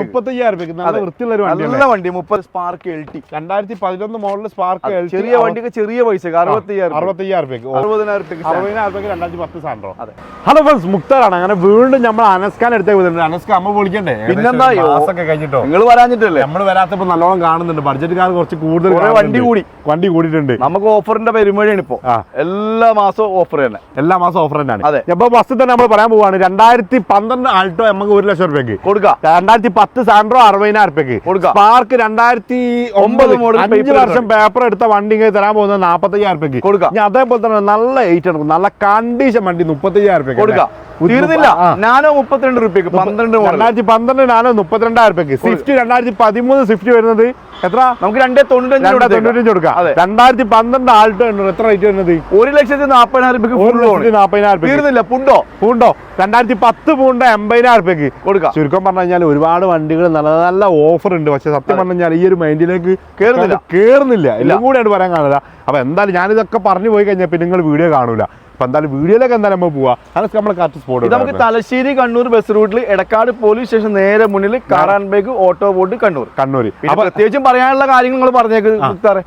മുപ്പത്തയ്യായിരം നല്ല വൃത്തിയുള്ള ഒരു വണ്ടി നല്ല വണ്ടി മുപ്പത് സ്പാർക്ക് എൽ ടി രണ്ടായിരത്തി പതിനൊന്ന് മോഡൽ സ്പാർക്ക് ചെറിയ വണ്ടിക്ക് ചെറിയ പൈസ അറുപത്തയ്യായിരം അറുപത്തയ്യായിരം രൂപയ്ക്ക് അറുപതിനായിരം രൂപയ്ക്ക് അറുപതിനായിരം രൂപയ്ക്ക് രണ്ടായിരത്തി പത്ത് സാൻഡ്രോ അതെ. ഹലോ ഫ്രണ്ട്സ് മുക്താറാണ്. അങ്ങനെ വീണ്ടും നമ്മൾ അനസ്കാൻ എടുത്തേക്ക് വരുന്നുണ്ട് അനസ്ക അമ്മ വിളിക്കണ്ടേ? പിന്നെന്താ? ഏകദേശം കഴിഞ്ഞിട്ടോ? നിങ്ങൾ വരാഞ്ഞിട്ടല്ലേ? നമ്മൾ വരാത്തപ്പോ നല്ലോണം കാണുന്നുണ്ട്. ബഡ്ജറ്റുകാർ കുറച്ച് കൂടുതൽ വണ്ടി കൂടി. വണ്ടി കൂടിയിട്ടുണ്ട്. നമുക്ക് ഓഫറിന്റെ പെരുമഴയാണ് ഇപ്പോ. എല്ലാ മാസവും ഓഫർ തന്നെ. എല്ലാ മാസം ഓഫർ തന്നെയാണ്. അതെ. അപ്പൊ ഫസ്റ്റ് തന്നെ നമ്മൾ പറയാൻ പോവാണ്. രണ്ടായിരത്തി പന്ത്രണ്ട് ആൾട്ടോ നമുക്ക് ഒരു ലക്ഷം രൂപയ്ക്ക് കൊടുക്കാം. രണ്ടായിരത്തി പത്ത് സാൻഡ്രോ അറുപതിനായിരം രൂപയ്ക്ക് കൊടുക്കാം. സ്പാർക്ക് രണ്ടായിരത്തി ഒമ്പത് മോഡൽ അഞ്ച് വർഷം പേപ്പർ എടുത്ത വണ്ടി തരാൻ പോകുന്നത് നാപ്പത്തയ്യായിരം രൂപയ്ക്ക് കൊടുക്കാം. ഇനി അതേപോലെ തന്നെ നല്ല എയ്റ്റ് നല്ല കണ്ടീഷൻ വണ്ടി മുപ്പത്തയ്യായിരം രൂപയ്ക്ക് കൊടുക്കാം. തീർന്നില്ല. നാനോ മുപ്പത്തിരണ്ട് രൂപയ്ക്ക് പന്ത്രണ്ട് രണ്ടായിരത്തി പന്ത്രണ്ട് നാനോ മുപ്പത്തിരണ്ടായിരം രൂപയ്ക്ക് സ്വിഫ്റ്റ് രണ്ടായിരത്തി പതിമൂന്ന് സ്വിഫ്റ്റ് വരുന്നത് എത്ര? നമുക്ക് രണ്ടേ തൊണ്ണൂറ്റഞ്ച്. തൊണ്ണൂറ്റഞ്ച് കൊടുക്കാം. രണ്ടായിരത്തി പന്ത്രണ്ട് ആൾട്ടോ എത്ര റേറ്റ് വരുന്നത്? ഒരു ലക്ഷത്തി നാപ്പതിനായിരം ലക്ഷത്തി നാപ്പതിനായിരം തീർന്നില്ല. പുണ്ടോ? പൂണ്ടോ? രണ്ടായിരത്തി പത്ത് പൂണ്ട എൺപതിനായിരം രൂപയ്ക്ക് കൊടുക്കാം. ചുരുക്കം പറഞ്ഞു കഴിഞ്ഞാൽ ഒരുപാട് വണ്ടികൾ നല്ല നല്ല ഓഫർ ഉണ്ട്. പക്ഷെ സത്യം പറഞ്ഞാൽ കഴിഞ്ഞാൽ ഈ ഒരു മൈൻഡിലേക്ക് കേറുന്നില്ല. കേറുന്നില്ല. എല്ലാം കൂടെയാണ് പറയാൻ കാണില്ല. അപ്പൊ എന്തായാലും ഞാനിതൊക്കെ പറഞ്ഞു പോയി കഴിഞ്ഞാൽ പിന്നെ നിങ്ങൾ വീഡിയോ കാണൂല. അപ്പൊ എന്തായാലും വീഡിയോയിലേക്ക് എന്തായാലും നമ്മൾ പോവാ. അതൊക്കെ നമ്മൾ കറക്റ്റ് സ്പോട്ട് നമുക്ക് തലശ്ശേരി കണ്ണൂർ ബസ് റൂട്ടിൽ എടക്കാട് പോലീസ് സ്റ്റേഷൻ നേരെ മുന്നിൽ കാറാൻബേക്ക് ഓട്ടോ ബോട്ട് കണ്ണൂർ. കണ്ണൂർ പിന്നെ അപ്പൊ പ്രത്യേകിച്ചും പറയാനുള്ള കാര്യങ്ങൾ നിങ്ങൾ പറഞ്ഞേക്ക്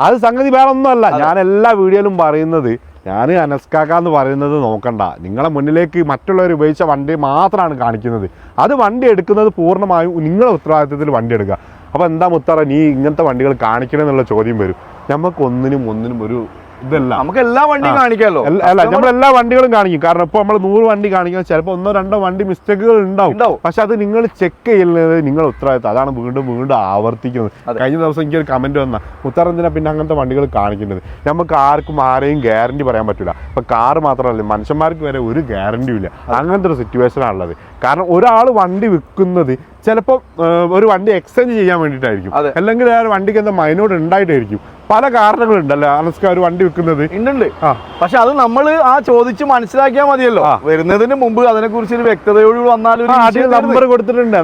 അത് സംഗതി വേറെ ഒന്നുമല്ല ഞാൻ എല്ലാ വീഡിയോയിലും പറയുന്നത് ഞാൻ അനസ്കാക്ക എന്ന് പറയുന്നത് നോക്കണ്ട. നിങ്ങളെ മുന്നിലേക്ക് മറ്റുള്ളവർ ഉപയോഗിച്ച വണ്ടി മാത്രമാണ് കാണിക്കുന്നത്. അത് വണ്ടി എടുക്കുന്നത് പൂർണമായും നിങ്ങളുടെ ഉത്തരവാദിത്തത്തിൽ വണ്ടി എടുക്കുക. അപ്പോൾ എന്താ മുത്തറ നീ ഇങ്ങനത്തെ വണ്ടികൾ കാണിക്കണം എന്നുള്ള ചോദ്യം വരും. നമുക്ക് ഒന്നിനും ഒന്നിനും ഒരു ഇതല്ല. നമുക്ക് എല്ലാ വണ്ടിയും കാണിക്കാമല്ലോ അല്ല അല്ല നമ്മൾ എല്ലാ വണ്ടികളും കാണിക്കും. കാരണം ഇപ്പോൾ നമ്മൾ നൂറ് വണ്ടി കാണിക്കുന്നത് ചിലപ്പോൾ ഒന്നോ രണ്ടോ വണ്ടി മിസ്റ്റേക്കുകൾ ഉണ്ടാവും. ഉണ്ടാവും. പക്ഷെ അത് നിങ്ങൾ ചെക്ക് ചെയ്യുന്നത് നിങ്ങൾ ഉത്തരവാദിത്തം. അതാണ് വീണ്ടും വീണ്ടും ആവർത്തിക്കുന്നത്. കഴിഞ്ഞ ദിവസം എനിക്കൊരു കമന്റ് വന്ന ഉത്തരന്തിനാ പിന്നെ അങ്ങനത്തെ വണ്ടികൾ കാണിക്കുന്നത്? നമുക്ക് ആർക്കും ആരെയും ഗ്യാരണ്ടി പറയാൻ പറ്റില്ല ഇപ്പൊ കാർ മാത്രമല്ല മനുഷ്യന്മാർക്ക് വരെ ഒരു ഗ്യാരണ്ടിയും ഇല്ല. അങ്ങനത്തെ ഒരു സിറ്റുവേഷൻ ആണുള്ളത്. കാരണം ഒരാൾ വണ്ടി വിൽക്കുന്നത് ചിലപ്പോൾ ഒരു വണ്ടി എക്സ്ചേഞ്ച് ചെയ്യാൻ വേണ്ടിയിട്ടായിരിക്കും. അല്ലെങ്കിൽ ആ വണ്ടിക്ക് എന്താ മൈനോട് ഉണ്ടായിട്ടായിരിക്കും. പല കാരണങ്ങളുണ്ടല്ലോ. അനസ്ക ഒരു വണ്ടി വിൽക്കുന്നത്. ഉണ്ട് പക്ഷെ അത് നമ്മൾ ആ ചോദിച്ച് മനസ്സിലാക്കിയാൽ മതിയല്ലോ. വരുന്നതിന് മുമ്പ് അതിനെ കുറിച്ച് ഒരു വ്യക്തതയോട് വന്നാൽ. നമ്പർ കൊടുത്തിട്ടുണ്ട്.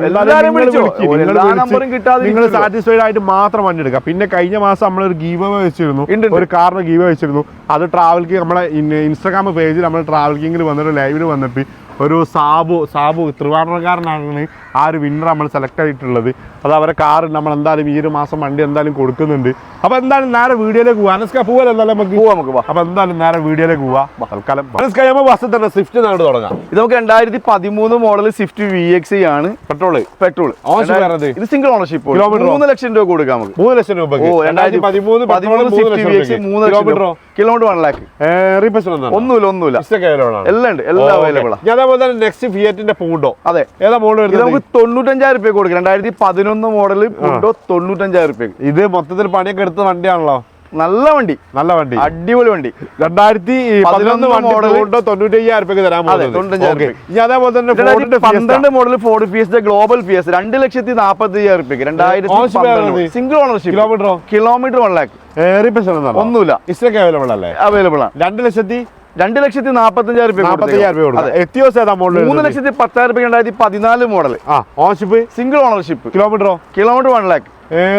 നിങ്ങൾ സാറ്റിസ്ഫൈഡ് ആയിട്ട് മാത്രം വണ്ടി എടുക്കുക. പിന്നെ കഴിഞ്ഞ മാസം നമ്മൾ ഒരു ഗീവ് വെച്ചിരുന്നു. ഒരു കാറിന് ഗീവ് വെച്ചിരുന്നു. അത് ട്രാവൽക്ക് നമ്മളെ ഇൻസ്റ്റാഗ്രാം പേജിൽ നമ്മൾ ട്രാവൽ കിങ്ങിൽ വന്നിട്ട് ലൈവിൽ വന്നിട്ട് ഒരു സാബു സാബു ത്രിവാണക്കാരനാണ് ആ ഒരു വിന്നർ നമ്മൾ സെലക്ട് ആയിട്ടുള്ളത്. അത് അവരെ കാർ നമ്മൾ എന്തായാലും ഈ ഒരു മാസം വണ്ടി എന്തായാലും കൊടുക്കുന്നുണ്ട്. അപ്പൊ എന്തായാലും നേരെ വീഡിയോയിലേക്ക് പോവാ. അനസ്ക പോവല്ലോ എന്തായാലും നമുക്ക്? പോവാം നമുക്ക് വാ. അപ്പൊ എന്തായാലും നേരെ വീഡിയോയിലേക്ക് പോവാ. തൽക്കാലം അനസ്ക നമ്മൾ ബസ് തന്നെ സ്വിഫ്റ്റ് നാട് തുടങ്ങാം. ഇത് നമുക്ക് രണ്ടായിരത്തി പതിമൂന്ന് മോഡൽ സ്വിഫ്റ്റ് വി എക്സ് ആണ്. Petrol petrol? ഇത് സിംഗിൾ ഓണർഷിപ്പ്? മൂന്ന് ലക്ഷം രൂപ കൊടുക്കാം നമുക്ക്. മൂന്ന് ലക്ഷം രൂപ ഓ രണ്ടായിരത്തി പതിമൂന്ന് പതിമൂന്ന് സ്വിഫ്റ്റ് വി എക്സ് മൂന്ന് ലക്ഷം കിലോമീറ്റർ വൺ ലാക്ക് ഒന്നുമില്ല. ഒന്നുമില്ല എല്ലാം ഉണ്ട് എല്ലാം അവൈലബിൾ ഞാൻ അതേപോലെ തന്നെ നെക്സ്റ്റ് ഫിയറ്റിന്റെ പൂണ്ടോ അതെ. ഏതാ മോഡൽ ഇത് നമുക്ക് തൊണ്ണൂറ്റഞ്ചായിരം രൂപയ്ക്ക് കൊടുക്കാം. രണ്ടായിരത്തി പതിനൊന്ന് മോഡൽ പൂണ്ടോ തൊണ്ണൂറ്റഞ്ചായിരം രൂപ ഇത് മൊത്തത്തിൽ പണിയൊക്കെ എടുത്ത വണ്ടിയാണല്ലോ. നല്ല വണ്ടി. നല്ല വണ്ടി. അടിപൊളി വണ്ടി. രണ്ടായിരത്തി പതിനൊന്ന് വണ്ടി model. പൂണ്ടോ തൊണ്ണൂറ്റി അയ്യായിരം രൂപയ്ക്ക് തരാൻ അതെ, പോകുന്നത്. 95,000 Okay. ഇനി അതേപോലെ തന്നെ രണ്ടായിരത്തി പന്ത്രണ്ട് model Ford P S global P S രണ്ട് ലക്ഷത്തി നാപ്പത്തി അയ്യായിരം രൂപയ്ക്ക് രണ്ടായിരത്തി ഏതാണ്? സിംഗിൾ ഓണർഷിപ്പ് കിലോമീറ്ററോ കിലോമീറ്റർ വൺ ലാക്ക് ഒന്നുമില്ല. ഇസ്റ്റൊക്കെ അവൈലബിൾ അല്ലേ? അവൈലബിൾ ആണ്. രണ്ട് ലക്ഷത്തി രണ്ട് ലക്ഷത്തി നാപ്പത്തി അഞ്ചായിരം രൂപ നാപ്പത്തി അയ്യായിരം രൂപ കൊടുക്കാം എത്തിയോസ് ഏതാ മോഡൽ മൂന്ന് ലക്ഷത്തി പത്തായിരം രൂപ രണ്ടായിരത്തി പതിനാല് മോഡൽ ഓണർഷിപ്പ് സിംഗിൾ ഓണർഷിപ്പ് കിലോമീറ്ററോ കിലോമീറ്റർ വൺ ലാക്ക്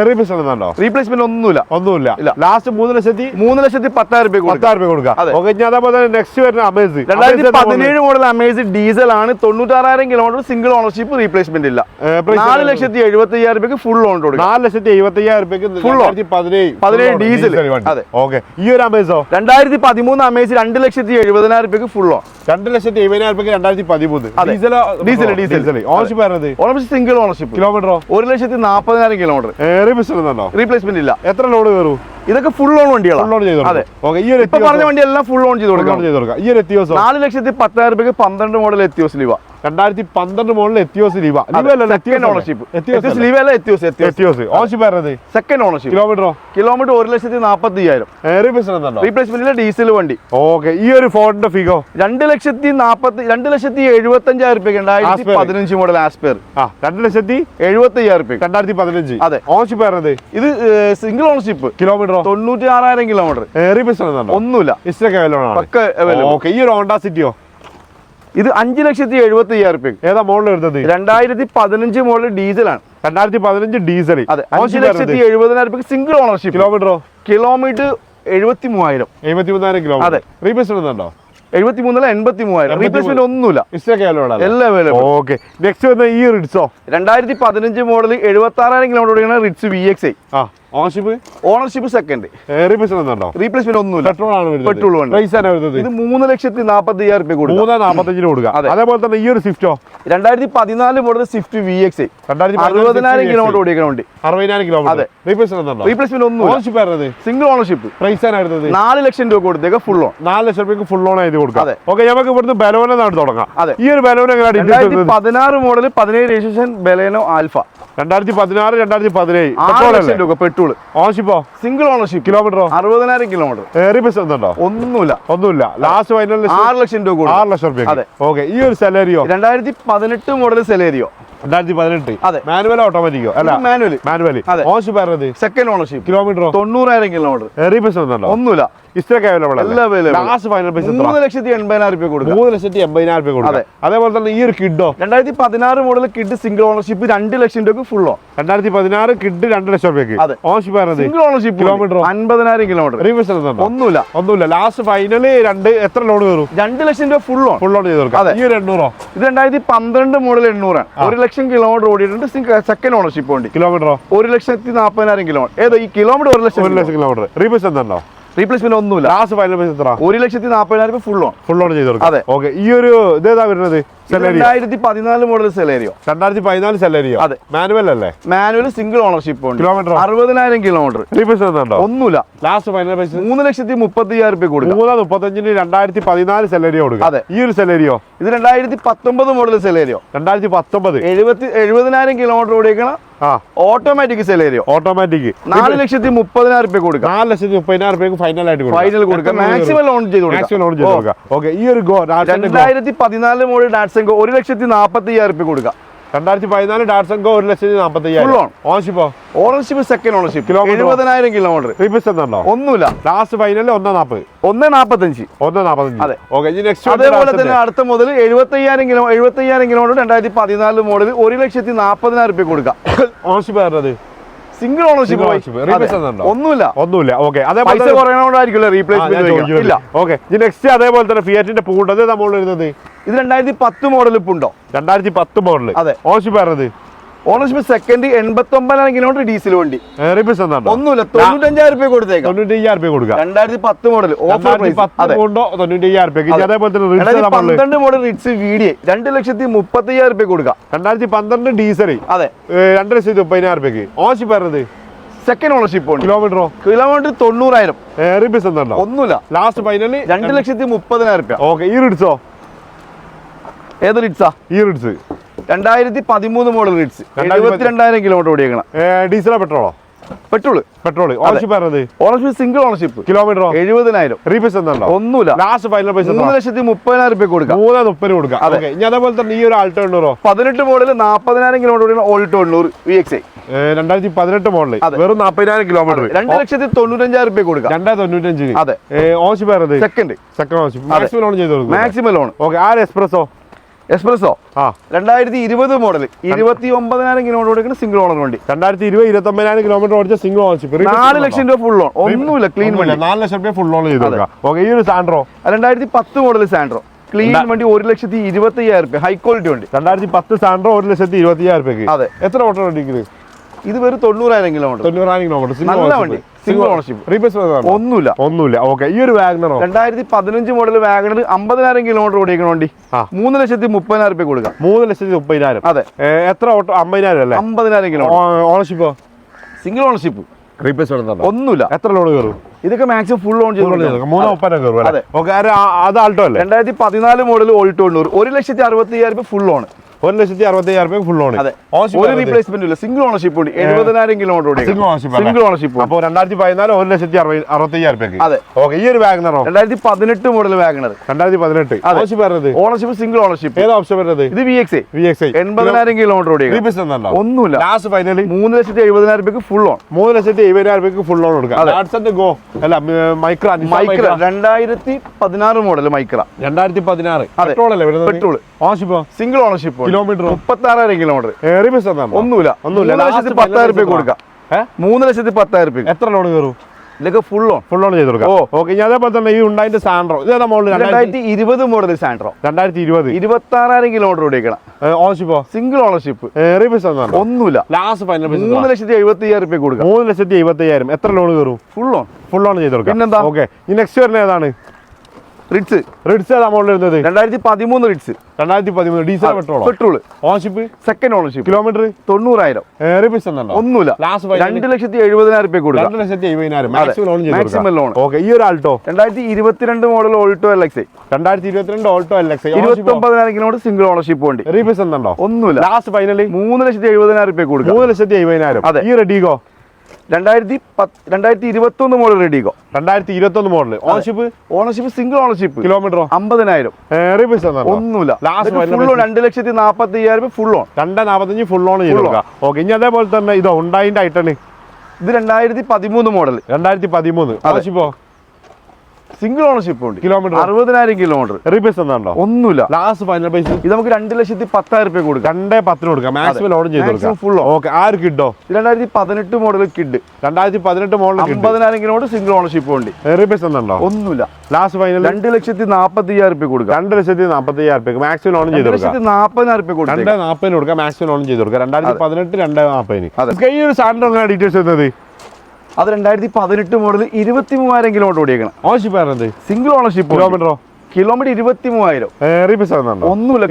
റീപെഷൻ ഉണ്ടോ റീപ്ലേസ്മെന്റ് ഒന്നുമില്ല. ഒന്നുമില്ല. ലാസ്റ്റ് മൂന്ന് ലക്ഷത്തി മൂന്ന് ലക്ഷത്തി പത്തായിരം രൂപ പത്തായിരം രൂപ കൊടുക്കാം. അതെ. ഓക്കെ ഞാൻ അതേപോലെ തന്നെ നെക്സ്റ്റ് വരുന്ന അമേസ് രണ്ടായിരത്തി പതിനേഴ് മോഡൽ അമേസ് ഡീസൽ ആണ്. തൊണ്ണൂറ്റാറായിരം കിലോമീറ്റർ സിംഗിൾ ഓണർഷിപ്പ് റീപ്ലേസ്മെന്റ് ഇല്ല. നാല് ലക്ഷത്തി എഴുപത്തി അയ്യായിരം രൂപയ്ക്ക് ഫുൾ ലോൺ കൊടുക്കും. നാല് ലക്ഷത്തി എഴുപത്തി അയ്യായിരം രൂപയ്ക്ക് ഫുൾ പതിനേഴ് പതിനേഴ് ഡീസൽ അതെ. ഓക്കെ ഈ ഒരു അമേസോ രണ്ടായിരത്തി പതിമൂന്ന് അമേസ് രണ്ട് ലക്ഷത്തി എഴുപതിനായിരം രൂപയ്ക്ക് ഫുൾ ഓൺ രണ്ട് ലക്ഷത്തി എഴുപതിനായിരം രൂപയ്ക്ക് രണ്ടായിരത്തി പതിമൂന്ന്. Diesel diesel diesel ownership ownership single ownership കിലോമീറ്ററോ ഒരു ലക്ഷത്തി നാൽപ്പതിനായിരം കിലോമീറ്റർ റീപ്ലേസ്മെന്റ് ഇല്ല. എത്ര ലോഡ് കയറും? ഇതൊക്കെ ഫുൾ ഓൺ വണ്ടികളാണ് പറഞ്ഞ വണ്ടി എല്ലാം ഫുൾ ഓൺ ചെയ്ത് കൊടുക്കാം. ഈ ഒരു നാല് ലക്ഷത്തി പത്തായിരം രൂപയ്ക്ക് പന്ത്രണ്ട് മോഡൽ എത്തിയോസ് ലീവ. രണ്ടായിരത്തി പന്ത്രണ്ട് മോഡലിൽ Etios Liva ownership second ownership കിലോമീറ്ററോ kilometre ഒരു ലക്ഷത്തി നാപ്പത്തി അയ്യായിരം റീപ്ലേസ്മെന്റിലെ ഡീസൽ വണ്ടി. ഓക്കെ ഈ ഒരു ഫോണിന്റെ ഫിഗോ രണ്ട് ലക്ഷത്തി നാപ്പത്തി രണ്ട് ലക്ഷത്തി എഴുപത്തി അഞ്ചായിരം രൂപയ്ക്ക് രണ്ടായിരത്തി പതിനഞ്ച് മോഡൽ ആസ്പെയർ ആ രണ്ട് ലക്ഷത്തി എഴുപത്തി അയ്യായിരം രൂപയ്ക്ക് രണ്ടായിരത്തി പതിനഞ്ച് അതെ. ഓണർഷിപ്പ് ഇത് സിംഗിൾ ഓണർഷിപ്പ് കിലോമീറ്ററോ തൊണ്ണൂറ്റി ആറായിരം കിലോമീറ്റർ ഒന്നുമില്ല. ഈ ഒരു ഹോണ്ട സിറ്റിയോ ഇത് അഞ്ച് ലക്ഷത്തി എഴുപത്തി അയ്യായിരം രൂപയ്ക്ക് ഏതാ മോഡൽ വരുന്നത്? രണ്ടായിരത്തി പതിനഞ്ച് മോഡൽ ഡീസലാണ്. രണ്ടായിരത്തി പതിനഞ്ച് ഡീസൽ. അതെ അഞ്ച് ലക്ഷത്തി എഴുപതിനായിരം രൂപയ്ക്ക് സിംഗിൾ ഓണർഷിപ്പ് കിലോമീറ്ററോ? കിലോമീറ്റർ എഴുപത്തി മൂവായിരം എഴുപത്തി മൂന്നായിരം അതെ. റീപ്ലേസ്മെന്റ് ഉണ്ടോ? എഴുപത്തി മൂന്നല്ല എൺപത്തി മൂവായിരം റീപ്ലേസ്മെന്റ് ഒന്നുമില്ല ഇഷ്ടമൊക്കെ എല്ലാം അവൈലബിൾ ഓക്കെ നെക്സ്റ്റ് വന്ന ഈ റിഡ്സോ രണ്ടായിരത്തി പതിനഞ്ച് മോഡൽ എഴുപത്തി ആറായിരം kilometre Ritz Ritz V X I ആ. ഓണർഷിപ്പ് ഓണർഷിപ്പ് സെക്കൻഡ് റീപ്ലേസ്മെന്റ് ഉണ്ടോ റീപ്ലേസ്മെന്റ് ഒന്നുമില്ല. പെട്രോൾ ആണ് പെട്രോൾ. പ്രൈസ് ആണ് വരുന്നത്. ഇത് മൂന്ന് ലക്ഷത്തി നാൽപ്പത്തി അയ്യായിരം രൂപ കൊടുക്കും. മൂന്ന് നാൽപ്പത്തഞ്ചിന് കൊടുക്കുക അതെ. അതേപോലെ തന്നെ ഈ ഒരു സ്വിഫ്റ്റോ രണ്ടായിരത്തി പതിനാല് മോഡൽ സ്വിഫ്റ്റ് വി എക്സ് അറുപതിനായിരം കിലോമീറ്റർ ഓടിക്കുന്ന വണ്ടി. അറുപതിനായിരം കിലോമീറ്റർ. റീപ്ലേസ്മെന്റ് റീപ്ലേസ്മെന്റ് ഒന്നുമില്ല. ഓണർഷിപ്പ് ആയിരുന്നത്? സിംഗിൾ ഓണർഷിപ്പ് പ്രൈസ് ആണ് വരുന്നത്. നാല് ലക്ഷം രൂപ കൊടുത്തേക്ക് ഫുൾ ഓൺ നാല് ലക്ഷം രൂപയ്ക്ക് ഫുൾ ഓൺ ചെയ്ത് കൊടുക്കാം. അതെ. ഓക്കെ നമുക്ക് ഇവിടുന്ന് ബലോന നാട് തുടങ്ങാം. അതെ. ഈ ഒരു ബലോന എങ്ങനെയാണ് പതിനാറ് മോഡൽ പതിനേഴ് രജിസ്ട്രേഷൻ ബലേനോ ആൽഫ രണ്ടായിരത്തി പതിനാറ് രണ്ടായിരത്തി പതിനേഴ് പെട്രോൾ പെട്രോൾ ഓണർഷിപ്പോ സിംഗിൾ ഓണർഷിപ്പ് കിലോമീറ്ററോ? അറുപതിനായിരം കിലോമീറ്റർ. റീപ്ലേസ്മെന്റ് ഉണ്ടോ? ഒന്നുമില്ല. ഒന്നുമില്ല. ലാസ്റ്റ് ഫൈനൽ ആറ് ലക്ഷം രൂപ ആറ് ലക്ഷം രൂപ. ഓക്കെ ഈ ഒരു സെലേരിയോ രണ്ടായിരത്തി പതിനെട്ട് മോഡൽ സെലേരിയോ രണ്ടായിരത്തി പതിനെട്ട്. അതെ. മാനുവൽ ഓട്ടോമാറ്റിക്കോ അല്ല. Manual manual. Ownership second ownership കിലോമീറ്ററോ തൊണ്ണൂറായിരം കിലോമീറ്റർ റീപ്ലേസ്മെന്റ് ഉണ്ടോ? ഒന്നുമില്ല. ഇസ്റ്റൊക്കെ അവൈലബിൾ എല്ലാം ലാസ്റ്റ് ഫൈനൽ പ്രൈസ് എത്ര മൂന്ന് ലക്ഷത്തി എൺപതിനായിരം രൂപ കൊടുക്കാം മൂന്ന് ലക്ഷത്തി എൺപതിനായിരം രൂപ കൊടുക്കാം അതേപോലെ തന്നെ ഈ ഒരു കിഡോ? രണ്ടായിരത്തി പതിനാറ് മോഡൽ കിഡ് സിംഗിൾ ഓണർഷിപ്പ് രണ്ട് ലക്ഷം രൂപ ഫുള്ളോ ഓൺ രണ്ടായിരത്തി പതിനാറ് കിഡ് രണ്ട് ലക്ഷം രൂപയ്ക്ക്. Ownership single ownership kilometre? അൻപതിനായിരം കിലോമീറ്റർ ഒന്നുമില്ല. ഒന്നുമില്ല. ലാസ്റ്റ് ഫൈനൽ രണ്ട് എത്ര ലോൺ കയറും? രണ്ട് ലക്ഷം രൂപ ഫുൾ ഓൺ ഫുൾ ലോൺ ചെയ്ത് കൊടുക്കാം. ഈ ഒരു എണ്ണൂറോ? ഇത് രണ്ടായിരത്തി പന്ത്രണ്ട് മോഡൽ എണ്ണൂറാണ്. ഒരു ലക്ഷം കിലോമീറ്റർ ഓടിയിട്ടുണ്ട്. സെക്കൻഡ് ഓണർഷിപ്പ് ഉണ്ട്. കിലോമീറ്ററോ ഒരു ലക്ഷത്തി നാൽപ്പതിനായിരം കിലോമീറ്റർ ഏതോ ഈ കിലോമീറ്റർ ഒരു ലക്ഷം ഒരു ലക്ഷം കിലോമീറ്റർ റീപേഴ്സ് ഉണ്ടോ റീപ്ലേസ്മെന്റ് ഒന്നുമില്ല. ലാസ്റ്റ് ഫൈനൽ പ്രൈസ് എത്ര? ഒരു ലക്ഷത്തി നാൽപ്പതിനായിരം ഫുൾ ഓൺ ഫുൾ ഓൺ ചെയ്ത് കൊടുക്കാം. അതെ. ഓക്കെ ഈ ഒരു ഇതേതാ വരുന്നത്? രണ്ടായിരത്തി പതിനാല് മോഡൽ സെലേരിയോ രണ്ടായിരത്തി പതിനാല് സെലേരിയോ അതെ. മാനുവൽ അല്ലേ? മാനുവൽ സിംഗിൾ ഓണർഷിപ്പ് ഉണ്ട്. കിലോമീറ്റർ? അറുപതിനായിരം കിലോമീറ്റർ ഒന്നുമില്ല. ലാസ്റ്റ് ഫൈനൽ പ്രൈസ് മൂന്ന് ലക്ഷത്തി മുപ്പത്തി അയ്യായിരം രൂപ കൊടുക്കാം. മൂന്ന് മുപ്പത്തഞ്ചിന് രണ്ടായിരത്തി പതിനാല് സെലേരിയോ കൊടുക്കും. അതെ. ഈ ഒരു സെലേരിയോ ഇത് രണ്ടായിരത്തി പത്തൊമ്പത് മോഡൽ സെലേരിയോ രണ്ടായിരത്തി പത്തൊമ്പത് എഴുപത്തി എഴുപതിനായിരം കിലോമീറ്റർ ഓടിയേക്കണം ഓട്ടോമാറ്റിക് സെലേരിയോ ഓട്ടോമാറ്റിക് നാല് ലക്ഷത്തി മുപ്പതിനായിരം രൂപ കൊടുക്കാം. നാല് ലക്ഷത്തി മുപ്പതിനായിരം രൂപ ഫൈനൽ ആയിട്ട് ഫൈനൽ കൊടുക്കാം. മാക്സിമം ലോൺ ചെയ്ത് മാക്സിമം ലോൺ ചെയ്ത് ഓക്കെ ഈ ഒരു ഗോ രണ്ടായിരത്തി പതിനാല് മോഡൽ ഡാറ്റ്സെങ്കോ ഒരു ലക്ഷത്തി നാൽപ്പത്തി അയ്യായിരം രൂപ കൊടുക്കുക രണ്ടായിരത്തി പതിനാല് ഡാറ്റ്സൺ ഗോ ഒരു ലക്ഷത്തി നാൽപ്പത്തി അയ്യായിരം on. Ownership second ownership? എഴുപതിനായിരം കിലോമീറ്റർ ഉണ്ടോ? ഒന്നുമില്ല. ലാസ്റ്റ് ഫൈനൽ ഒന്നേ നാൽപ്പത് ഒന്ന് നാൽപ്പത്തഞ്ച് ഒന്ന് നാൽപ്പത്തഞ്ച് അതെ. ഓക്കെ ഇനി നെക്സ്റ്റ് അതേപോലെ തന്നെ അടുത്ത മുതൽ എഴുപത്തി അയ്യായിരം കിലോ എഴുപത്തി അയ്യായിരം കിലോമീറ്റർ രണ്ടായിരത്തി പതിനാല് മോഡൽ ഒരു ലക്ഷത്തി നാൽപ്പതിനായിരം രൂപ കൊടുക്കുക ഓണർഷിപ്പ് വരുന്നത് സിംഗിൾ ഓണർഷിപ്പ്? ഒന്നുമില്ല. ഒന്നുമില്ല. ഓക്കെ പൈസ അതേപോലെ കുറയണോണ്ടായിരിക്കില്ല റീപ്ലേസ്മെന്റ് ഇല്ല. ഓക്കെ നെക്സ്റ്റ് അതേപോലെ തന്നെ ഫിയറ്റിന്റെ പൂണ്ടത് നമ്മൾ വരുന്നത് ഇത് രണ്ടായിരത്തി പത്ത് മോഡൽ ഇപ്പൊ ഉണ്ടോ രണ്ടായിരത്തി പത്ത് മോഡൽ അതെ. ഓണർഷിപ്പ് വരുന്നത് ഓണർഷിപ്പ് സെക്കൻഡ് എൺപത്തി ഒമ്പതിനായിരം കിലോമീറ്റർ ഡീസൽ വണ്ടി. ഒന്നുമില്ല തൊണ്ണൂറ്റഞ്ചായിരം രൂപ കൊടുത്തേക്കാം. തൊണ്ണൂറ്റി അയ്യായിരം രൂപ കൊടുക്കുക. രണ്ടായിരത്തി പത്ത് മോഡൽ ഓഫർ. റിഡ്സ് പന്ത്രണ്ട് മോഡൽ റിറ്റ്സ് വീഡിയോ രണ്ട് ലക്ഷത്തി മുപ്പത്തി അയ്യായിരം രൂപ കൊടുക്കാം രണ്ടായിരത്തി പന്ത്രണ്ട് ഡീസൽ അതെ. രണ്ട് ലക്ഷത്തി മുപ്പതിനായിരം രൂപയ്ക്ക്. ഓണർഷിപ്പ് ആയിരുന്നത് സെക്കൻഡ് ഓണർഷിപ്പ് ഉണ്ട് കിലോമീറ്ററോ കിലോമീറ്റർ തൊണ്ണൂറായിരം. ഒന്നുമില്ല. ലാസ്റ്റ് ഫൈനലി രണ്ട് ലക്ഷത്തി മുപ്പതിനായിരം രൂപ. ഓക്കെ ഈ റിഡ്സോ ഏത് റിറ്റ്സാ ഈ റിഡ്സ് രണ്ടായിരത്തി പതിമൂന്ന് മോഡൽ റിറ്റ്സ് എഴുപത്തി രണ്ടായിരം കിലോമീറ്റർ ഓടിയേക്കണം ഡീസലോ പെട്രോളോ. പെട്രോൾ. പെട്രോൾ ഓണർഷിപ്പ് വരുന്നത് ഓണർഷിപ്പ് സിംഗിൾ ഓണർഷിപ്പ് കിലോമീറ്ററോ എഴുപതിനായിരം. റീപേസ് ഉണ്ടോ ഒന്നുമില്ല. ലാസ്റ്റ് ഫൈനൽ പൈസ മൂന്ന് ലക്ഷത്തി മുപ്പതിനായിരം രൂപ കൊടുക്കാം. മൂന്ന് മുപ്പതിന് കൊടുക്കാം. അതെ. ഞാൻ അതേപോലെ തന്നെ ഈ ഒരു ആൾട്ടോ എണ്ണൂറോ പതിനെട്ട് മോഡൽ നാൽപ്പതിനായിരം കിലോമീറ്റർ ഓൾട്ടോ എണ്ണൂറ് വി എക്സ് ഐ രണ്ടായിരത്തി പതിനെട്ട് മോഡൽ വെറും നാൽപ്പതിനായിരം കിലോമീറ്റർ രണ്ട് ലക്ഷത്തി തൊണ്ണൂറ്റഞ്ചായിരം രൂപ കൊടുക്കാം രണ്ടായിരത്തി തൊണ്ണൂറ്റഞ്ച് അതെ ഓണർഷിപ്പ് ആയിരുന്നത് second second ownership maximum loan ചെയ്ത്? കൊടുക്കും മാക്സിമം ലോൺ ഓക്കെ ആ എക്സ്പ്രസോ എക്സ്പ്രസോ ആ. രണ്ടായിരത്തി ഇരുപത് മോഡൽ ഇരുപത്തി ഒമ്പതിനായിരം കിലോമീറ്റർ ഓടിക്കുന്ന സിംഗിൾ ഓണർ വണ്ടി. രണ്ടായിരത്തി ഇരുപത് ഇരുപത്തി ഒമ്പതിനായിരം കിലോമീറ്റർ ഓടിച്ച സിംഗിൾ ഓൺഷിപ്പ് നാല് ലക്ഷം രൂപ ഫുൾ ഓൺ ഒന്നുമില്ല ക്ലീൻ വണ്ടി. നാല് ലക്ഷം രൂപ ഫുൾ ഓൺ ചെയ്ത് ഓക്കെ ഈ ഒരു സാൻഡ്രോ രണ്ടായിരത്തി പത്ത് മോഡൽ സാൻഡ്രോ ക്ലീൻ വണ്ടി ഒരു ലക്ഷത്തി ഇരുപത്തി അയ്യായിരം രൂപ ഹൈ ക്വാളിറ്റി വണ്ടി. രണ്ടായിരത്തി പത്ത് സാൻഡ്രോ ഒരു ലക്ഷത്തി ഇരുപത്തി അയ്യായിരം രൂപയ്ക്ക് അതെ. എത്ര ഓട്ടോ ഓടിക്കുന്നത് ഇത് വെറും തൊണ്ണൂറായിരം കിലോമീറ്റർ. തൊണ്ണൂറായിരം കിലോമീറ്റർ. നല്ല വണ്ടി. Single ഓണർഷിപ്പ് റീപ്ലേസ്മെന്റ് ഒന്നുമില്ല. ഒന്നുമില്ല. ഓക്കെ ഈ ഒരു വാഗ്നർ രണ്ടായിരത്തി പതിനഞ്ച് മോഡൽ വാഗ്നർ അമ്പതിനായിരം കിലോമീറ്റർ ഓടിക്കണ വണ്ടി. മൂന്ന് ലക്ഷത്തി മുപ്പതിനായിരം രൂപ കൊടുക്കാം. മൂന്ന് ലക്ഷത്തി മുപ്പതിനായിരം. അതെ. എത്ര ഓട്ടോ? അമ്പതിനായിരം അല്ലേ? അമ്പതിനായിരം കിലോമീറ്റർ ഓണർഷിപ്പോ സിംഗിൾ ഓണർഷിപ്പ് റീപ്ലേസ്മെന്റ് ഒന്നുമില്ല. എത്ര ലോൺ കയറും? ഇതൊക്കെ മാക്സിമം ഫുൾ ഓൺ ചെയ്ത് അതെ. ആൾട്ടോ അല്ലേ? രണ്ടായിരത്തി പതിനാല് മോഡൽ ഓൾട്ടോ ഉണ്ട് ഒരു ലക്ഷത്തി അറുപത്തി അയ്യായിരം രൂപ ഫുൾ ഓൺ ഒരു ലക്ഷത്തി അറുപത്തി അയ്യായിരം രൂപ ഫുൾ ലോൺ അതെ ഒരു റീപ്ലേസ്മെന്റ് ഇല്ല. സിംഗിൾ ഓണർഷിപ്പ് ഉണ്ട്. എഴുപതിനായിരം kilometre single ownership single ownership അപ്പോൾ രണ്ടായിരത്തി പതിനാല് ഒരു ലക്ഷത്തി അറുപത് അറുപത്തി അയ്യായിരം രൂപയ്ക്ക്. അതെ. ഓക്കെ ഈ ഒരു വാഗ്നറോ രണ്ടായിരത്തി പതിനെട്ട് മോഡൽ വാഗണർ രണ്ടായിരത്തി പതിനെട്ട്. ഓണർഷിപ്പ് വരുന്നത് ഓണർഷിപ്പ് സിംഗിൾ ഓണർഷിപ്പ് ഏത് ഓപ്ഷൻ വരുന്നത്? ഇത് വി എക്സ് വി എക്സ് എൺപതിനായിരം കിലോമീറ്റർ ഉണ്ടോ ഒന്നുമില്ല. ലാസ്റ്റ് ഫൈനലി മൂന്ന് ലക്ഷത്തി എഴുപതിനായിരം രൂപയ്ക്ക് ഫുൾ ഓൺ മൂന്ന് ലക്ഷത്തി എഴുപതിനായിരം രൂപയ്ക്ക് ഫുൾ ലോൺ കൊടുക്കാം ഗോ അല്ല മൈക്ര മൈക്ര രണ്ടായിരത്തി പതിനാറ് മോഡൽ മൈക്ര രണ്ടായിരത്തി പതിനാറ്. പെട്രോൾ അല്ലേ petrol ownership single ownership kilometre മുപ്പത്താറായിരം kilometre. Replacement ഉണ്ടോ ഒന്നുമില്ല. ഒന്നുമില്ല. ലക്ഷത്തി പത്തായിരം രൂപ കൊടുക്കാം. മൂന്ന് ലക്ഷത്തി പത്തായിരം രൂപ എത്ര ലോൺ കയറും? ഇതൊക്കെ ഫുൾ ഓൺ ഫുൾ ഓൺ ചെയ്ത് കൊടുക്കാം. ഓക്കെ ഞാൻ അതേപോലെ തന്നെ ഈ ഉണ്ടായിന്റെ സാൻഡ്രോ ഇത് മോഡൽ രണ്ടായിരത്തി ഇരുപത് മോഡൽ സാൻഡ്രോ രണ്ടായിരത്തി ഇരുപത്. ഇരുപത്തി ആറായിരം കിലോമീറ്റർ ഓടിക്കണം ഓൺഷിപ്പോ സിംഗിൾ ഓണർഷിപ്പ് ഏറെ ഒന്നുമില്ല. ലാസ്റ്റ് ഫൈനൽ മൂന്ന് ലക്ഷത്തി എഴുപത്തി അയ്യായിരം രൂപ കൊടുക്കാം. മൂന്ന് ലക്ഷത്തി എഴുപത്തി അയ്യായിരം എത്ര ലോൺ കയറും? ഫുൾ ഓൺ ഫുൾ ഓൺ ചെയ്ത് കൊടുക്കാം. പിന്നെന്താ? ഓക്കെ ഈ നെക്സ്റ്റ് വരുന്ന ഏതാണ്? റിഡ്സ് റിഡ്സ് ഏതാ മോഡൽ വരുന്നത്? രണ്ടായിരത്തി പതിമൂന്ന് റിഡ്സ് രണ്ടായിരത്തി പതിമൂന്ന് diesel petrol petrol ownership second ownership kilometre തൊണ്ണൂറായിരം. ഒന്നുമില്ല. രണ്ട് ലക്ഷത്തി എഴുപതിനായിരം രൂപ കൊടുക്കാം രണ്ട് ലക്ഷത്തി എഴുപതിനായിരം. മാക്സിമം ലോൺ ഓക്കെ ഈ ഒരു ആൾട്ടോ രണ്ടായിരത്തി ഇരുപത്തിരണ്ട് മോഡൽ ഓൾട്ടോ എൽ എക്സ് രണ്ടായിരത്തി ഇരുപത്തിരണ്ട് ഓൾട്ടോ എൽ എക്സ് ഇരുപത്തി ഒമ്പതിനായിരം കിലോമീറ്റർ സിംഗിൾ ഓണർഷിപ്പ് ഉണ്ട്. റീബസ് ഉണ്ടോ ഒന്നുമില്ല. ലാസ്റ്റ് ഫൈനലി മൂന്ന് ലക്ഷത്തി എഴുപതിനായിരം രൂപ കൊടുക്കാം മൂന്ന് ലക്ഷത്തി എഴുപതിനായിരം. അതെ. ഈ റെഡിഗോ രണ്ടായിരത്തി പത്ത് രണ്ടായിരത്തി ഇരുപത്തി ഒന്ന് മോഡൽ റെഡിക്കോ രണ്ടായിരത്തി ഇരുപത്തി ഒന്ന് model ownership ownership single ownership kilometre അമ്പതിനായിരം ഒന്നുമില്ല. ഫുൾ രണ്ട് ലക്ഷത്തി നാപ്പത്തി അയ്യായിരം ഫുൾ ഓൺ രണ്ട് നാൽപ്പത്തഞ്ച് ഫുൾ ഓൺ ചെയ്യുക Full ഓക്കെ ഇനി അതേപോലെ തന്നെ ഇതോ ഉണ്ടായിന്റെ ഐട്ടണ് ഇത് രണ്ടായിരത്തി പതിമൂന്ന് മോഡൽ രണ്ടായിരത്തി പതിമൂന്ന് അതെ. സിംഗിൾ ഓണർഷിപ്പ് ഉണ്ട്. കിലോമീറ്റർ അറുപതിനായിരം കിലോമീറ്റർ റീപേസ് ഒന്നുണ്ടോ ഒന്നുമില്ല. ലാസ്റ്റ് ഫൈനൽ പൈസ ഇത് നമുക്ക് രണ്ട് ലക്ഷത്തി പത്തായിരം റുപ്യ കൊടുക്കാം. രണ്ടേ പത്തിന് കൊടുക്കാം. മാക്സിമം ലോൺ ചെയ്ത് on. ഓക്കെ ആര് കിട്ടോ? രണ്ടായിരത്തി പതിനെട്ട് മോഡൽ കിഡ്. രണ്ടായിരത്തി പതിനെട്ട് മോഡൽ അമ്പതിനായിരം കിലോമീറ്റർ സിംഗിൾ ഓണർഷിപ്പ് ഉണ്ട്. റീപേസ് ഒന്നുണ്ടോ ഒന്നുമില്ല. ലാസ്റ്റ് ഫൈനൽ രണ്ട് ലക്ഷത്തി നാൽപ്പത്തി അയ്യായിരം റുപ്യ കൊടുക്കാം. രണ്ട് ലക്ഷത്തി നാൽപ്പത്തി അയ്യായിരം രൂപ മാക്സിമം ലോൺ ചെയ്ത് കൊടുക്കാം. നാപ്പതിനായിരം റുപ്യ കൊടുക്കാം രണ്ടേ നാൽപ്പതിന് കൊടുക്കാം. മാക്സിമം ലോൺ ചെയ്ത് കൊടുക്കാം. രണ്ടായിരത്തി പതിനെട്ട് രണ്ടേ നാൽപ്പതിന് ഈ ഒരു സാധനം ഡീറ്റെയിൽസ് വരുന്നത് അത് രണ്ടായിരത്തി പതിനെട്ട് മോഡൽ ഇരുപത്തി മൂവായിരം കിലോമീറ്റർ ഓടിയേക്കണം സിംഗിൾ ഓണർഷിപ്പ് കിലോമീറ്ററോ കിലോമീറ്റർ ഇരുപത്തി മൂവായിരം ഒന്നുമില്ല?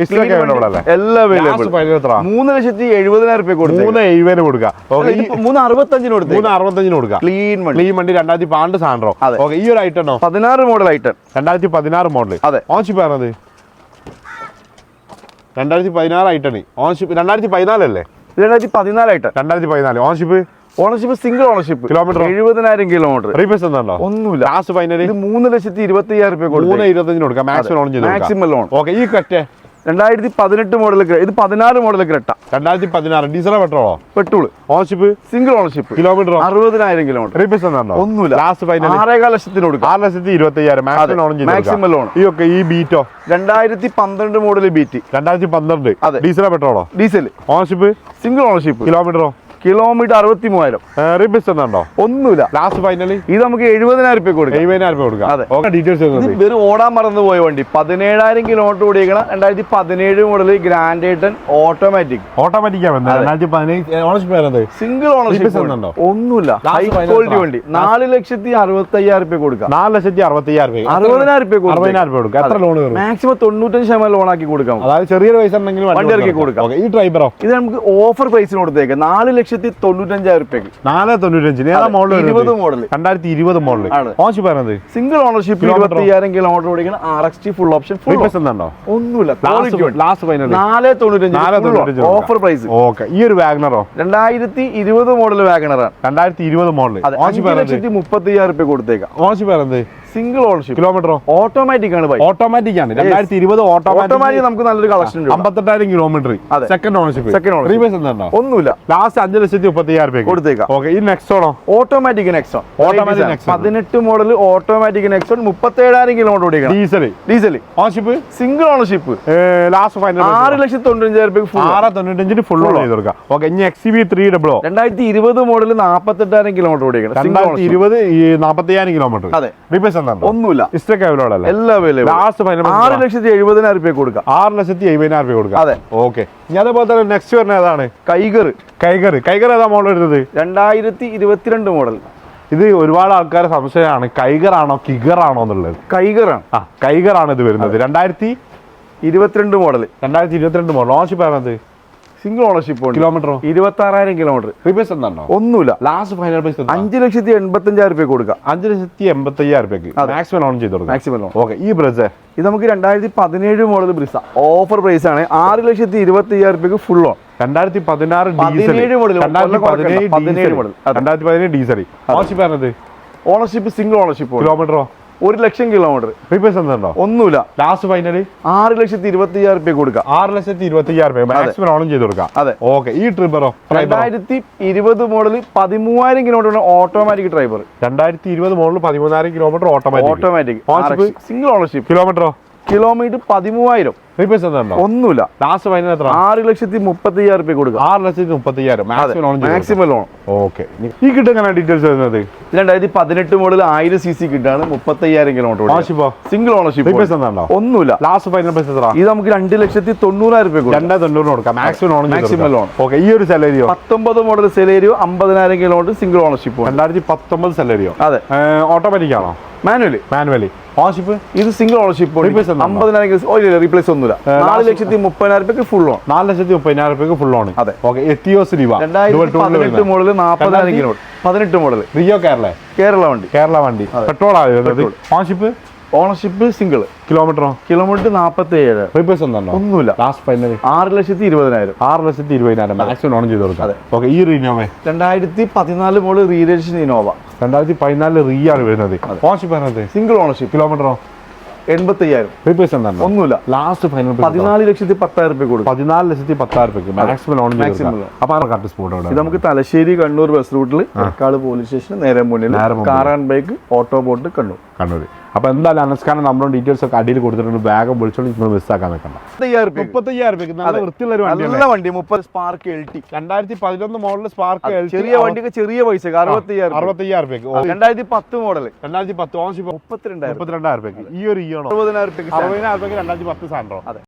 എല്ലാം മൂന്ന് ലക്ഷത്തി എഴുപതിനായിരം മൂന്ന് എഴുപതിന് മൂന്ന് അറുപത്തഞ്ചിന് മൂന്ന് അറുപത്തഞ്ചിന് കൊടുക്കാം. ക്ലീൻ വണ്ടി. ക്ലീൻ വണ്ടി രണ്ടായിരത്തി പാണ്ട് സാൻഡ്രോ. അതെ. ഈ ഒരു ഐറ്റം പതിനാറ് മോഡൽ ഐറ്റം രണ്ടായിരത്തി പതിനാറ് മോഡൽ അതെ. ഓൺഷിപ്പ് പറഞ്ഞത് രണ്ടായിരത്തി പതിനാറ് ഐറ്റണി ഓൺഷിപ്പ് രണ്ടായിരത്തി പതിനാലല്ലേ? രണ്ടായിരത്തി പതിനാല് ഐറ്റം രണ്ടായിരത്തി പതിനാല്. Ownership ownership single ownership kilometre എഴുപതിനായിരം കിലോമീറ്റർ റീപേസ് ഒന്നുണ്ടോ ഒന്നുമില്ല. ലാസ്റ്റ് ഫൈനൽ ഇത് മൂന്ന് ലക്ഷത്തി ഇരുപത്തി അയ്യായിരം രൂപ കൊടുത്തു. ഇരുപത്തഞ്ചിന് കൊടുക്കാം. Maximum loan maximum loan okay ഈ കറ്റ് രണ്ടായിരത്തി പതിനെട്ട് മോഡൽ ഇത് പതിനാറ് മോഡൽ ക്രെട്ട രണ്ടായിരത്തി പതിനാറ്. ഡീസലോ പെട്രോളോ. Petrol ownership single ownership kilometre അറുപതിനായിരം കിലോമീറ്റർ റീപേസ് എന്താണോ ഒന്നുമില്ല. ലാസ്റ്റ് ഫൈനൽ ആറേകാൽ ലക്ഷത്തിന് കൊടുക്കും. ആറ് ലക്ഷത്തി ഇരുപത്തി അയ്യായിരം മാക്സിമം ലോൺ കൊടുക്കാം. ഈ ഒക്കെ ഈ ബീറ്റോ രണ്ടായിരത്തി പന്ത്രണ്ട് മോഡൽ ബീറ്റ് രണ്ടായിരത്തി പന്ത്രണ്ട്. അതെ. ഡീസലോ പെട്രോളോ ഡീസൽ ഓണർഷിപ്പ് സിംഗിൾ ഓണർഷിപ്പ് കിലോമീറ്ററോ കിലോമീറ്റർ അറുപത്തി മൂവായിരം റീബസ് ഒന്നുമില്ല. ലാസ്റ്റ് ഫൈനലി ഇത് നമുക്ക് എഴുപതിനായിരം രൂപ കൊടുക്കാം. എഴുപതിനായിരം രൂപ കൊടുക്കാം. അതെ. ഓക്കെ ഡീറ്റെയിൽസ് വെറും ഓടാൻ മറന്നു പോയ വണ്ടി. പതിനേഴായിരം കിലോമീറ്റർ ഓടിയേക്കണം രണ്ടായിരത്തി പതിനേഴ് മോഡൽ ഗ്രാൻഡ് ഏട്ടൻ ഓട്ടോമാറ്റിക് ഓട്ടോമാറ്റിക് സിംഗിൾ ഓണർഷിപ്പ്? ഒന്നുമില്ല. ഹൈ ക്വാളിറ്റി വണ്ടി. നാല് ലക്ഷത്തി അറുപത്തി അയ്യായിരം രൂപ കൊടുക്കാം. നാല് ലക്ഷത്തി അറുപത്തി അയ്യായിരം രൂപ അറുപതിനായിരം രൂപ അറുപതിനായിരം രൂപ കൊടുക്കാം. എത്ര ലോൺ മാക്സിമം തൊണ്ണൂറ്റഞ്ച് ശതമാനം ലോൺ ആക്കി കൊടുക്കാം. അതായത് ചെറിയൊരു പൈസ ഉണ്ടെങ്കിൽ വണ്ടി ഇറക്കി കൊടുക്കാം. ഈ ഡ്രൈവറോ ഇത് നമുക്ക് ഓഫർ പ്രൈസിന് കൊടുത്തേക്കാം. നാല് ലക്ഷത്തി തൊണ്ണൂറ്റഞ്ചായിരം റുപ്യക്ക് നാല് തൊണ്ണൂറ്റഞ്ചിന്. ഏതാ മോഡൽ ഇരുപത് മോഡൽ രണ്ടായിരത്തി ഇരുപത് മോഡൽ. ഓൺഷിപ്പ് പറയുന്നത് സിംഗിൾ ഓണർഷിപ്പ് Kilometer ഇരുപത്തി അയ്യായിരം കിലോമീറ്റർ ഓടിക്കണം R X T full option full ഉണ്ടോ. ഒന്നുമില്ല ലാസ്റ്റ് ഫൈനൽ നാല് തൊണ്ണൂറ്റഞ്ച് ഓഫർ പ്രൈസ് ഓക്കെ. ഈ ഒരു വാഗ്നറോ രണ്ടായിരത്തി ഇരുപത് മോഡൽ വാഗ്നറാണ് രണ്ടായിരത്തി ഇരുപത് മോഡൽ ലക്ഷത്തി മുപ്പത്തി അയ്യായിരം റുപ്യ കൊടുത്തേക്കാം. ഓൺഷിപ്പ് പറയുന്നത് സിംഗിൾ ഓണർഷിപ്പ് കിലോമീറ്ററോ ഓട്ടോമാറ്റിക് ആണ് ഓട്ടോമാറ്റിക് ആണ്. രണ്ടായിരത്തി ഇരുപത് ഓട്ടോമാറ്റിക് നമുക്ക് നല്ലൊരു കളക്ഷൻ ഉണ്ട് അമ്പത്തെട്ടായിരം kilometre. Second ownership second ownership എന്താണോ ഒന്നുമില്ല. ലാസ്റ്റ് അഞ്ച് ലക്ഷത്തി മുപ്പത്തി അയ്യായിരം രൂപ കൊടുത്തേക്കാം. ഓക്കെ ഈ നെക്സ്റ്റ് ഓണോ ഓട്ടോമാറ്റിക് നെക്സോൺ ഓട്ടോമാറ്റിക് നെക്സോൺ പതിനെട്ട് മോഡൽ ഓട്ടോമാറ്റിക് നെക്സോൺ മുപ്പത്തി ഏഴായിരം kilometre diesel diesel ownership single ownership last final ആറ് ലക്ഷത്തി തൊണ്ണൂറ്റഞ്ചായിരം രൂപ ഫുൾ ആറ് തൊണ്ണൂറ്റഞ്ചിന് ഫുൾ ഓൺ ചെയ്ത് കൊടുക്കാം. ഓക്കെ ഇനി എക്സ് ബി ത്രീ ഡബിളോ രണ്ടായിരത്തി ഇരുപത് മോഡൽ നാപ്പത്തെട്ടായിരം കിലോമീറ്റർ ഓടിക്കണം. രണ്ടായിരത്തി ഇരുപത് അയ്യായിരം കിലോമീറ്റർ അതെ. റീപ്ലേസ് എന്തുണ്ടോ ഒന്നുമില്ല. ഇസ്റ്റൊക്കെ അവൈലബിൾ അല്ലേ? എല്ലാം അവൈലബിൾ ലാസ്റ്റ് ആറ് ലക്ഷത്തി എഴുപതിനായിരം രൂപ കൊടുക്കാം. ആറ് ലക്ഷത്തി എഴുപതിനായിരം രൂപ കൊടുക്കാം. അതെ. ഓക്കെ ഇനി അതേപോലെ തന്നെ നെക്സ്റ്റ് വരുന്ന ഏതാണ്? കൈകർ കൈകർ കൈകർ ഏതാ മോഡൽ എടുത്തത്? രണ്ടായിരത്തി ഇരുപത്തിരണ്ട് മോഡൽ ഇത് ഒരുപാട് ആൾക്കാരെ സംശയമാണ്. കിഗർ ആണോ എന്നുള്ളത്? കൈകറാണ് ആ ആണ് ഇത് വരുന്നത്. രണ്ടായിരത്തി ഇരുപത്തിരണ്ട് മോഡൽ രണ്ടായിരത്തി ഇരുപത്തിരണ്ട് മോഡൽ ഓൺഷിപ്പ് ആണത് സിംഗിൾ ഓണർഷിപ്പ് ഉണ്ട്. കിലോമീറ്ററോ ഇരുപത്തി ആറായിരം കിലോമീറ്റർ റീപേസ് എന്താണോ? ഒന്നുമില്ല. ലാസ്റ്റ് ഫൈനൽ പ്രൈസ് അഞ്ച് ലക്ഷത്തി എൺപത്തഞ്ചായിരം രൂപ കൊടുക്കുക. അഞ്ച് ലക്ഷത്തി എൺപത്തി അയ്യായിരം രൂപയ്ക്ക് മാക്സിമം ഓൺ ചെയ്ത് മാക്സിമം ലോൺ ഓക്കെ ഈ ബ്രസ് ഇത് നമുക്ക് രണ്ടായിരത്തി പതിനേഴ് മോഡൽ ബ്രിസ ഓഫർ പ്രൈസ് ആണ് ആറ് ലക്ഷത്തി ഇരുപത്തി അയ്യായിരം രൂപയ്ക്ക് ഫുൾ ഓൺ രണ്ടായിരത്തി പതിനാറ് പതിനേഴ് മോഡൽ രണ്ടായിരത്തി പതിനേഴ് മോഡൽ. രണ്ടായിരത്തി പതിനേഴ് ഡീസൽ ഓണർഷിപ്പ് ആണത് ഓണർഷിപ്പ് സിംഗിൾ ഓണർഷിപ്പ് കിലോമീറ്ററോ ഒരു ലക്ഷം കിലോമീറ്റർ റീപ്ലേസ് എന്തുണ്ടോ ഒന്നുമില്ല. ലാസ്റ്റ് ഫൈനൽ ആറ് ലക്ഷത്തി ഇരുപത്തി അയ്യായിരം രൂപ കൊടുക്കാം. ആറ് ലക്ഷത്തി ഇരുപത്തി അയ്യായിരം രൂപ മാക്സിമം ഓൺ ചെയ്ത് കൊടുക്കാം. അതെ. ഓക്കെ ഈ ട്രിപ്പറോ രണ്ടായിരത്തി ഇരുപത് മോഡൽ പതിമൂവായിരം കിലോമീറ്റർ ഓട്ടോമാറ്റിക് ഡ്രൈവർ രണ്ടായിരത്തി ഇരുപത് model പതിമൂന്നായിരം kilometre automatic automatic single ownership കിലോമീറ്ററോ kilometre പതിമൂവായിരം. ഒന്നുമില്ല. ലാസ്റ്റ് ഫൈനൽ എത്ര ആറ് ലക്ഷത്തി മുപ്പത്തി അയ്യായിരം രൂപ കൊടുക്കുക ആറ് ലക്ഷത്തി മുപ്പത്തി അയ്യായിരം മാക്സിമം ലോൺ ഓക്കെ ഈ കിട്ടും എങ്ങനെ ഡീറ്റെയിൽസ് വരുന്നത്? രണ്ടായിരത്തി പതിനെട്ട് മോഡൽ ആയിരം സി സി കിട്ടാണ് മുപ്പത്തി അയ്യായിരം കിലോമീറ്റർ സിംഗിൾ ഓണർഷിപ്പ് ഒന്നുമില്ല. ലാസ്റ്റ് ഫൈനൽ പ്രൈസ് എത്ര ഇത് നമുക്ക് രണ്ട് ലക്ഷത്തി തൊണ്ണൂറായിരം രൂപ കൊടുക്കാം. രണ്ടേ തൊണ്ണൂറിന് കൊടുക്കാം. Maximum loan maximum loan okay ഈ ഒരു സാലറിയോ പത്തൊമ്പത് മോഡൽ സാലറിയോ അമ്പതിനായിരം കിലോമീറ്റർ സിംഗിൾ ഓണർഷിപ്പ് രണ്ടായിരത്തി പത്തൊമ്പത് സാലറിയോ അതെ. ഓട്ടോമാറ്റിക് ആണോ? മാനുവലി മാനുവലി ഓണർഷിപ്പ് ഇത് സിംഗിൾ ഓണർഷിപ്പ് റീപ്ലേസ് ഒന്നും അമ്പതിനായിരം റീപ്ലേസ് ഒന്നുമില്ല നാല് ലക്ഷത്തി മുപ്പതിനായിരം രൂപയ്ക്ക് ഫുൾ ഓൺ നാല് ലക്ഷത്തി മുപ്പതിനായിരം രൂപയ്ക്ക് ഫുൾ ലോൺ അതെ. ഓക്കെ എത്തിയോസ് രൂപ പതിനെട്ട് മോഡൽ നാൽപ്പതിനായിരം പതിനെട്ട് മോഡൽ റിയോ കേരള? കേരള വണ്ടി. കേരള വണ്ടി. പെട്രോൾ ആയോ ഓൺഷിപ്പ് ഓണർഷിപ്പ്? സിംഗിൾ കിലോമീറ്ററോ? കിലോമീറ്റർ നാൽപ്പത്തി ഏഴ് ഒന്നുമില്ല. ലാസ്റ്റ് ഫൈനൽ ആറ് ലക്ഷത്തി ഇരുപതിനായിരം. ആറ് ലക്ഷത്തി ഇരുപതിനായിരം. മാക്സിമം ഓൺ ചെയ്ത് കൊടുക്കാം. ഓക്കെ ഈ റിനോവ രണ്ടായിരത്തി പതിനാല് മോഡൽ രജിസ്റ്റർ ഇനോവ രണ്ടായിരത്തി പതിനാല് റീ ആണ് വരുന്നത്. ഓണർഷിപ്പ് വരുന്നത് സിംഗിൾ ഓണർഷിപ്പ് കിലോമീറ്ററോ എൺപത്തി അയ്യായിരം ഒന്നുമില്ല. ലാസ്റ്റ് ഫൈനൽ പതിനാല് ലക്ഷത്തി പത്തായിരം രൂപ കൊടുക്കും. പതിനാല് ലക്ഷത്തി പത്തായിരം റുപ്യക്ക് മാക്സിമം ലോൺ അപ്പോൾ സ്പോട്ട് ഇത് നമുക്ക് തലശ്ശേരി കണ്ണൂർ ബസ് റൂട്ടിൽ തക്കാട് പോലീസ് സ്റ്റേഷൻ നേരെ മുന്നിൽ car and bike auto boat Kannur. Kannur അപ്പൊ എന്തായാലും അനസ്കാരം നമ്മുടെ ഡീറ്റെയിൽസ് ഒക്കെ അടിയിൽ കൊടുത്തിട്ടുണ്ട്. ബാഗ് വിളിച്ചോണ്ട് നിങ്ങൾ മിസ്സാക്കാൻ നിൽക്കണം മുപ്പത്തയ്യായിരം നല്ല വൃത്തിയുള്ള നല്ല വണ്ടി മുപ്പത് സ്പാർക്ക് എൽ ടി രണ്ടായിരത്തി പതിനൊന്ന് മോഡൽ സ്പാർക്ക് ചെറിയ വണ്ടിക്ക് ചെറിയ പൈസ അറുപത്തയ്യായിരം. അറുപത്തയ്യായിരം രണ്ടായിരത്തി പത്ത് മോഡൽ രണ്ടായിരത്തി പത്ത് ഓൺഷിപ്പ് മുപ്പത്തിരണ്ടായിരം മുപ്പത്തിരണ്ടായിരം ഈ ഒരു ആണോ? അറുപതിനായിരം രൂപയ്ക്ക് അറുപതിനായിരം റുപ്യക്ക് രണ്ടായിരത്തി പത്ത് സാധനം അതെ.